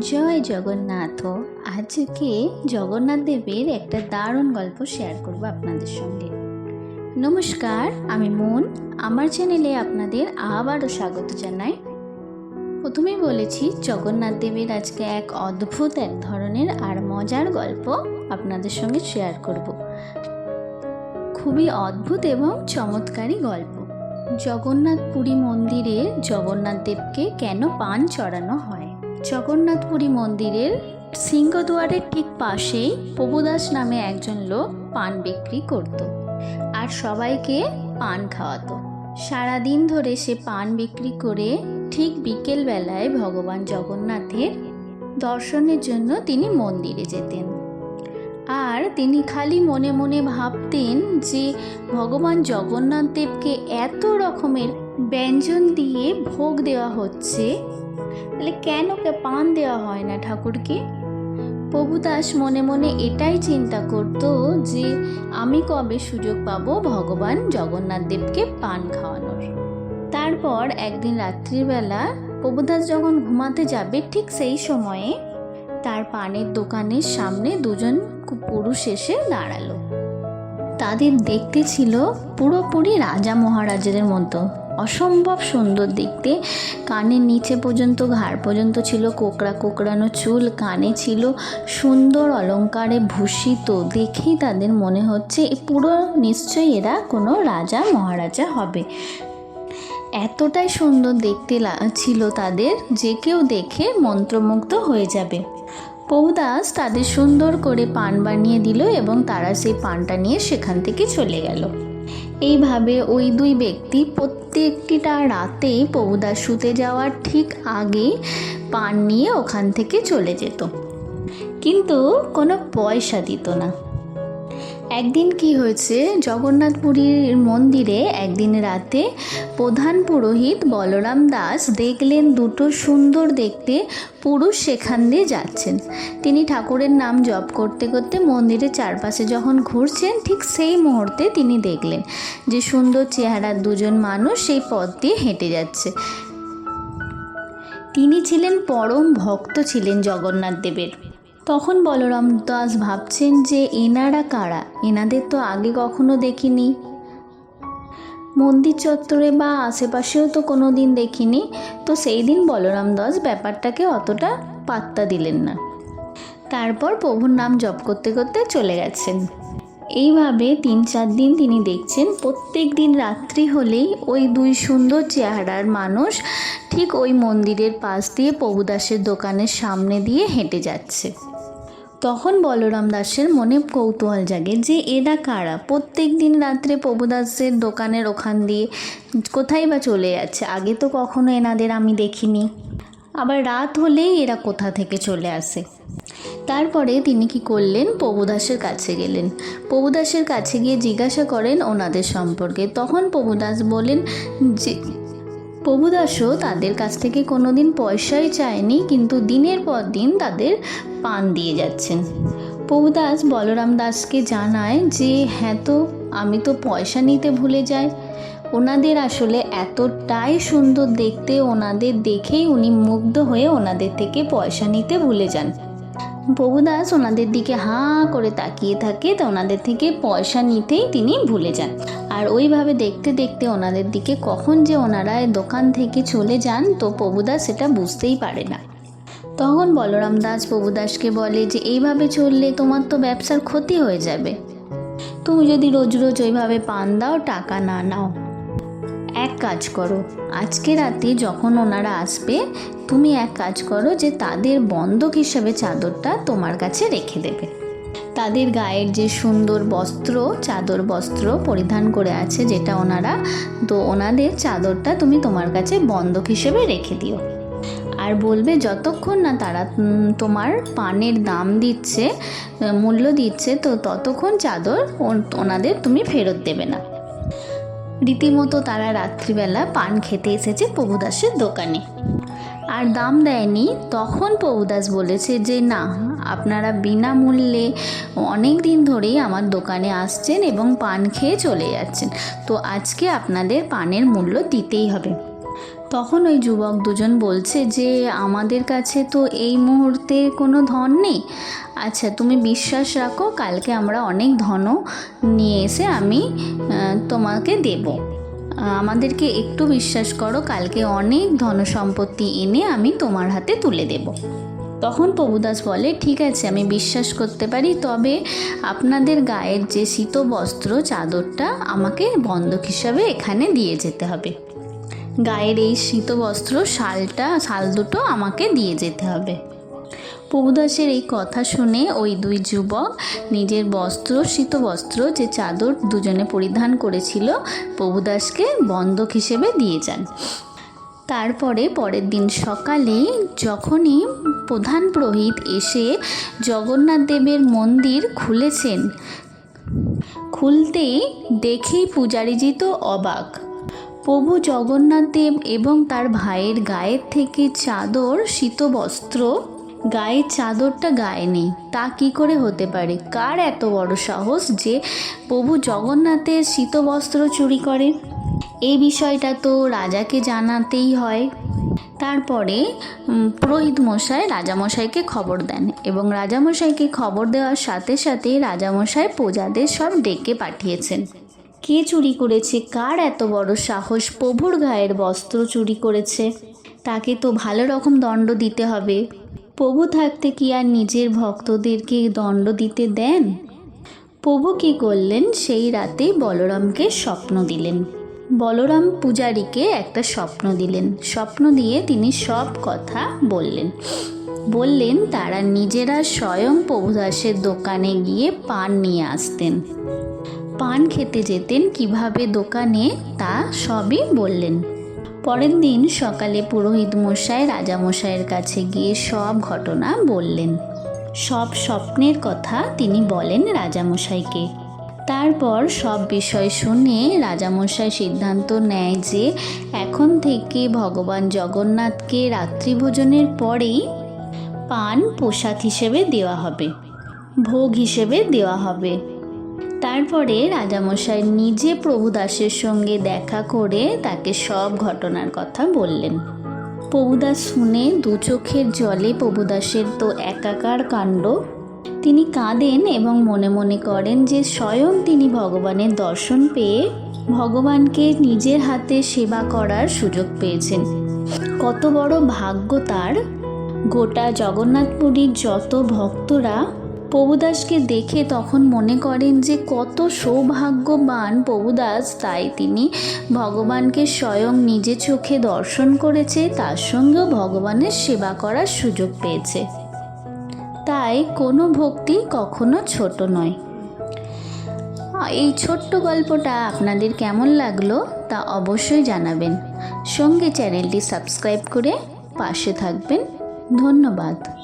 জয় জগন্নাথ। আজকে জগন্নাথ দেবের একটা দারুণ গল্প শেয়ার করব আপনাদের সঙ্গে। নমস্কার, আমি মন। আমার চ্যানেলে আপনাদের আবারও স্বাগত জানাই। প্রথমেই বলেছি, জগন্নাথ দেবের আজকে এক অদ্ভুত এক ধরনের আর মজার গল্প আপনাদের সঙ্গে শেয়ার করব। খুবই অদ্ভুত এবং চমৎকারী গল্প। জগন্নাথ পুরী মন্দিরে জগন্নাথ দেবকে কেন পান চড়ানো হয়? জগন্নাথপুরী মন্দিরের সিংহদুয়ারের ঠিক পাশেই প্রভুদাস নামে একজন লোক পান বিক্রি করত আর সবাইকে পান খাওয়াতো। সারাদিন ধরে সে পান বিক্রি করে ঠিক বিকেল বেলায় ভগবান জগন্নাথের দর্শনের জন্য তিনি মন্দিরে যেতেন। আর তিনি খালি মনে মনে ভাবতেন যে ভগবান জগন্নাথ দেবকে এত রকমের ব্যঞ্জন দিয়ে ভোগ দেওয়া হচ্ছে তাহলে কেন পান দেওয়া হয় না ঠাকুরকে? প্রভুদাস মনে মনে এটাই চিন্তা করত যে আমি কবে সুযোগ পাবো ভগবান জগন্নাথ দেবকে পান খাওয়ানোর। তারপর একদিন রাত্রিবেলা প্রভুদাস যখন ঘুমাতে যাবে ঠিক সেই সময়ে তার পানের দোকানের সামনে দুজন পুরুষ এসে দাঁড়াল। তাদের দেখতে ছিল পুরোপুরি রাজা মহারাজাদের মতো। অসম্ভব সুন্দর দেখতে। কানের নিচে পর্যন্ত ঘাড় পর্যন্ত ছিল কোকড়া কোকড়ানো চুল, কানে ছিল সুন্দর অলংকারে ভূষিত। দেখেই তাদের মনে হচ্ছে পুরো নিশ্চয়ই এরা কোনো রাজা, মহারাজা হবে। এতটাই সুন্দর দেখতে ছিল তাদের যে কেউ দেখে মন্ত্রমুগ্ধ হয়ে যাবে। পৌদাস তাদের সুন্দর করে পান বানিয়ে দিল এবং তারা সেই পানটা নিয়ে সেখান থেকে চলে গেল। এইভাবে ওই দুই ব্যক্তি প্রত্যেকটিটা রাতেই পৌদা শুতে যাওয়ার ঠিক আগে পান নিয়ে ওখান থেকে চলে যেত। কিন্তু কোনো পয়সা দিত না। একদিন কি হয়েছে জগন্নাথপুরীর মন্দিরে একদিন রাতে প্রধান পুরোহিত বলরাম দাস দেখলেন দুটো সুন্দর দেখতে পুরুষ সেখান দিয়ে যাচ্ছেন। তিনি ঠাকুরের নাম জপ করতে করতে মন্দিরের চারপাশে যখন ঘুরছেন, ঠিক সেই মুহূর্তে তিনি দেখলেন যে সুন্দর চেহারার দুজন মানুষ সেই পথ দিয়ে হেঁটে যাচ্ছে। তিনি ছিলেন পরম ভক্ত ছিলেন জগন্নাথ দেবের। তখন বলরাম দাস ভাবছেন যে এনারা কারা? এনাদের তো আগে কখনো দেখিনি। মন্দির চত্বরে বা আশেপাশেও তো কোনো দিন দেখিনি। তো সেই দিন বলরাম দাস ব্যাপারটাকে অতটা পাত্তা দিলেন না। তারপর প্রভুর নাম জপ করতে করতে চলে গেছেন। এইভাবে তিন চার দিন তিনি দেখছেন, প্রত্যেক দিন রাত্রি হলেই ওই দুই সুন্দর চেহারার মানুষ ঠিক ওই মন্দিরের পাশ দিয়ে প্রভুদাসের দোকানের সামনে দিয়ে হেঁটে যাচ্ছে। তখন বলরাম দাসের মনে কৌতূহল জাগে যে এরা কারা? প্রত্যেক দিন রাত্রে প্রভুদাসের দোকানের ওখান দিয়ে কোথায় বা চলে যাচ্ছে? আগে তো কখনো এনাদের আমি দেখিনি। আবার রাত হলেই এরা কোথা থেকে চলে আসে? তারপরে তিনি কি করলেন? প্রভুদাসের কাছে গেলেন। প্রভুদাসের কাছে গিয়ে জিজ্ঞাসা করেন ওনাদের সম্পর্কে। তখন প্রভুদাস বলেন যে প্রভুদাসও তাদের কাছ থেকে কোনো দিন পয়সাই চায়নি, কিন্তু দিনের পর দিন তাদের পান দিয়ে যাচ্ছেন। প্রভুদাস বলরাম দাসকে জানায় যে হ্যাঁ তো, আমি তো পয়সা নিতে ভুলে যাই। ওনাদের আসলে এতটাই সুন্দর দেখতে, ওনাদের দেখেই উনি মুগ্ধ হয়ে ওনাদের থেকে পয়সা নিতে ভুলে যান। প্রভুদাস ওনাদের দিকে হাঁ করে তাকিয়ে থাকে, তো ওনাদের থেকে পয়সা নিতেই তিনি ভুলে যান। আর ওইভাবে দেখতে দেখতে ওনাদের দিকে কখন যে ওনারা দোকান থেকে চলে যান, তো প্রভুদাস সেটা বুঝতেই পারে না। তখন বলরাম দাস প্রভুদাসকে বলে যে, এইভাবে চললে তোমার তো ব্যবসার ক্ষতি হয়ে যাবে। তুমি যদি রোজ রোজ ওইভাবে পান দাও, টাকা না নাও। এক কাজ করো। আজকে রাতে যখন ওনারা আসবে, তুমি এক কাজ করো যে তাদের বন্ধক হিসেবে চাদরটা তোমার কাছে রেখে দেবে। তাদের গায়ের যে সুন্দর বস্ত্র, চাদর বস্ত্র পরিধান করে আছে যেটা ওনারা, তো ওনাদের চাদরটা তুমি তোমার কাছে বন্ধক হিসেবে রেখে দিও। আর বলবে, যতক্ষণ না তারা তোমার পানের দাম দিচ্ছে, মূল্য দিচ্ছে, তো ততক্ষণ চাদর ওনাদের তুমি ফেরত দেবে না। রীতিমতো তারা রাত্রিবেলা পান খেতে এসেছে প্রভুদাসের দোকানে। আর দাম দেয়নি, তখন প্রভুদাস বলেছে যে, না, আপনারা বিনামূল্যে অনেক দিন ধরেই আমার দোকানে আসছেন এবং পান খেয়ে চলে যাচ্ছেন। তো আজকে আপনাদের পানের মূল্য দিতেই হবে। তখন ওই যুবক দুজন বলছে যে, আমাদের কাছে তো এই মুহূর্তে কোনো ধন নেই। আচ্ছা তুমি বিশ্বাস রাখো, কালকে আমরা অনেক ধনও নিয়ে এসে আমি তোমাকে দেব। আমাদেরকে একটু বিশ্বাস করো, কালকে অনেক ধন সম্পত্তি এনে আমি তোমার হাতে তুলে দেব। তখন প্রভুদাস বলে, ঠিক আছে, আমি বিশ্বাস করতে পারি, তবে আপনাদের গায়ের যে শীত বস্ত্র চাদরটা আমাকে বন্ধক হিসাবে এখানে দিয়ে যেতে হবে। গায়ের এই শীত বস্ত্র শালটা, শাল দুটো আমাকে দিয়ে যেতে হবে। প্রভুদাসের এই কথা শুনে ওই দুই যুবক নিজের বস্ত্র শীত বস্ত্র যে চাদর দুজনে পরিধান করেছিল, প্রভুদাসকে বন্ধক হিসেবে দিয়ে যান। তারপরে পরের দিন সকালে যখনই প্রধান পুরোহিত এসে জগন্নাথ দেবের মন্দির খুলেছেন, খুলতেই দেখেই পূজারীজি তো অবাক। প্রভু জগন্নাথ দেব এবং তার ভাইয়ের গায়ের থেকে চাদর, শীতবস্ত্র, গায়ের চাদরটা গায়ে নেই। তা কি করে হতে পারে? কার এত বড় সাহস যে প্রভু জগন্নাথের শীতবস্ত্র চুরি করে? এই বিষয়টা তো রাজাকে জানাতেই হয়। তারপরে পুরোহিত মশাই রাজামশাইকে খবর দেন এবং রাজামশাইকে খবর দেওয়ার সাথে সাথে রাজামশাই প্রজাদের সব ডেকে পাঠিয়েছেন। কে চুরি করেছে? কার এত বড় সাহস? প্রভুর গায়ের বস্ত্র চুরি করেছে। তাকে তো ভালো রকম দণ্ড দিতে হবে। প্রভু থাকতে কি আর নিজের ভক্তদেরকে দণ্ড দিতে দেন? প্রভু কী করলেন? সেই রাতে বলরামকে স্বপ্ন দিলেন। বলরাম পূজারীকে একটা স্বপ্ন দিলেন। স্বপ্ন দিয়ে তিনি সব কথা বললেন। বললেন, তারা নিজেরা স্বয়ং প্রভুদাসের দোকানে গিয়ে পান নিয়ে আসতেন। পান খেতে যেতেন কীভাবে দোকানে তা সবই বললেন। পরের দিন সকালে পুরোহিত মশাই রাজামশাইয়ের কাছে গিয়ে সব ঘটনা বললেন। সব স্বপ্নের কথা তিনি বলেন রাজামশাইকে তারপর সব বিষয় শুনে রাজামশাই সিদ্ধান্ত নেয় যে এখন থেকে ভগবান জগন্নাথকে রাত্রিভোজনের পরেই পান প্রসাদ হিসেবে দেওয়া হবে, ভোগ হিসেবে দেওয়া হবে। তারপরে রাজামশাই নিজে প্রভুদাসের সঙ্গে দেখা করে তাকে সব ঘটনার কথা বললেন। প্রভুদাস শুনে দু চোখের জলে প্রভুদাসের তো একাকার কাণ্ড। তিনি কাঁদেন এবং মনে মনে করেন যে স্বয়ং তিনি ভগবানের দর্শন পেয়ে ভগবানকে নিজের হাতে সেবা করার সুযোগ পেয়েছেন। কত বড় ভাগ্য তার। গোটা জগন্নাথপুরীর যত ভক্তরা প্রভুদাসকে দেখে তখন মনে করেন যে কত সৌভাগ্যবান প্রভুদাস। তাই তিনি ভগবানকে স্বয়ং নিজে চোখে দর্শন করেছে, তার সঙ্গেও ভগবানের সেবা করার সুযোগ পেয়েছে। তাই কোনো ভক্তি কখনো ছোট নয়। এই ছোট্ট গল্পটা আপনাদের কেমন লাগল তা অবশ্যই জানাবেন। সঙ্গে চ্যানেলটি সাবস্ক্রাইব করে পাশে থাকবেন। ধন্যবাদ।